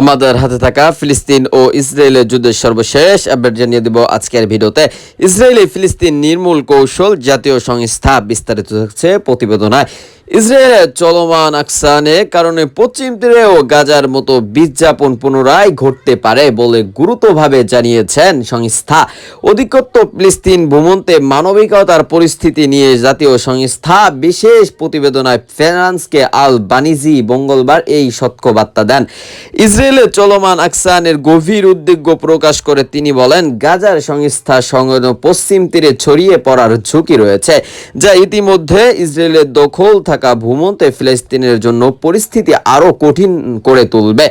আমাদের হাতে থাকা ফিলিস্তিন ও ইসরায়েলের যুদ্ধের সর্বশেষ আপডেট জানিয়ে দেব আজকের ভিডিওতে। ইসরায়েলি ফিলিস্তিন নির্মূল কৌশল জাতীয় সংস্থা বিস্তারিত হচ্ছে প্রতিবেদনায়। ইসরায়েলের চলমান আকসানে কারণে পশ্চিম তীরেও গাজার মতো বিজ্ঞাপন পুনরায় ঘটতে পারে বলে গুরুত্বভাবে জানিয়েছেন সংস্থা। অধিকত্ব ফিলিস্তিন ভূমন্তে মানবিকতার পরিস্থিতি নিয়ে জাতীয় সংস্থা বিশেষ প্রতিবেদনায় ফ্রান্সকে আল বানিজি মঙ্গলবার এই সত্য বার্তা দেন। ইসরায়েলের চলমান আকসানের গভীর উদ্বেগ প্রকাশ করে তিনি বলেন, গাজার সংস্থা সংলগ্ন পশ্চিম তীরে ছড়িয়ে পড়ার ঝুঁকি রয়েছে, যা ইতিমধ্যে ইসরায়েলের দখল থাকা ভূমন্তে ফিলিস্তিনের জন্য পরিস্থিতি আরও কঠিন করে তুলবে।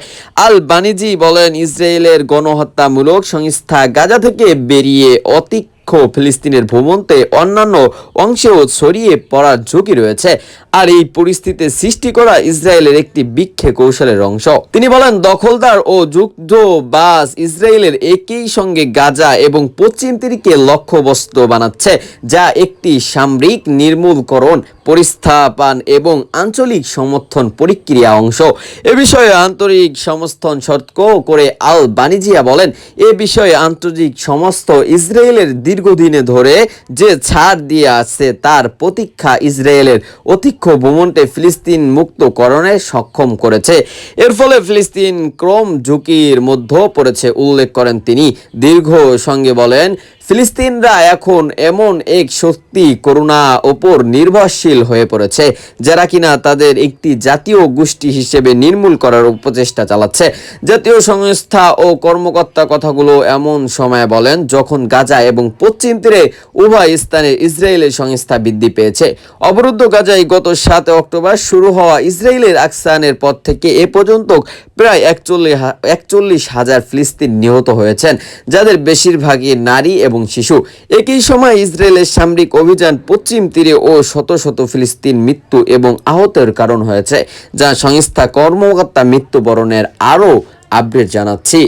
আল বাণিজি বলেন, ইসরায়েলের গণহত্যামূলক সংস্থা গাজা থেকে বেরিয়ে অতিক ফিলিস্তিনের ভূমন্তে অন্যান্য অংশেও ছড়িয়ে পড়ার ঝুঁকি রয়েছে, আর এই পরিস্থিতি সৃষ্টি করা ইসরায়েলের একটি বিক্ষে কৌশলের অংশ। তিনি বলেন, দখলদার ও যুদ্ধ বাস ইসরায়েলের একই সঙ্গে গাজা এবং পশ্চিম তীরকে লক্ষ্যবস্তু বানাচ্ছে, যা একটি সামরিক নির্মূলকরণ, পরিস্থাপন এবং আঞ্চলিক সমর্থন প্রক্রিয়া অংশ। এ বিষয়ে আন্তরিক সমর্থন সতর্ক করে আল বাণিজিয়া বলেন, এ বিষয়ে আন্তর্জাতিক সমস্ত ইসরায়েলের দীর্ঘদিনে ধরে যে ছাড় দিয়ে আসছে তার প্রতীক্ষা ইসরায়েলের অতিক্ষ ভূমন্টে ফিলিস্তিন মুক্তকরণে সক্ষম করেছে। এর ফলে ফিলিস্তিন ক্রম ঝুঁকির মধ্যে পড়েছে, উল্লেখ করেন তিনি। দীর্ঘ সঙ্গে বলেন, ফিলিস্তিনরা এখন এমন এক শক্তি করুণা ওপর নির্ভরশীল হয়ে পড়েছে, যারা কিনা তাদের একটি জাতীয় গোষ্ঠী হিসেবে নির্মূল করার উপচেষ্টা চালাচ্ছে। জাতীয় সংস্থা ও কর্মকর্তা কথাগুলো এমন সময় বলেন, যখন গাজা এবং পশ্চিম তীরে উভয় স্থানে ইসরায়েলের সংস্থা বৃদ্ধি পেয়েছে। অবরুদ্ধ গাজায় গত সাত অক্টোবর শুরু হওয়া ইসরায়েলের আকসানের পর থেকে এ পর্যন্ত প্রায় একচল্লিশ একচল্লিশ হাজার ফিলিস্তিন নিহত হয়েছেন, যাদের বেশিরভাগই নারী এবং শিশু। একই সময় ইসরায়েলের সামরিক অভিযান পশ্চিম তীরে ও শত শত ফিলিস্তিন মৃত্যু এবং আহতের কারণ হয়েছে, যা সংস্থা কর্মকর্তা মৃত্যুবরণের আরও আপডেট জানাচ্ছি।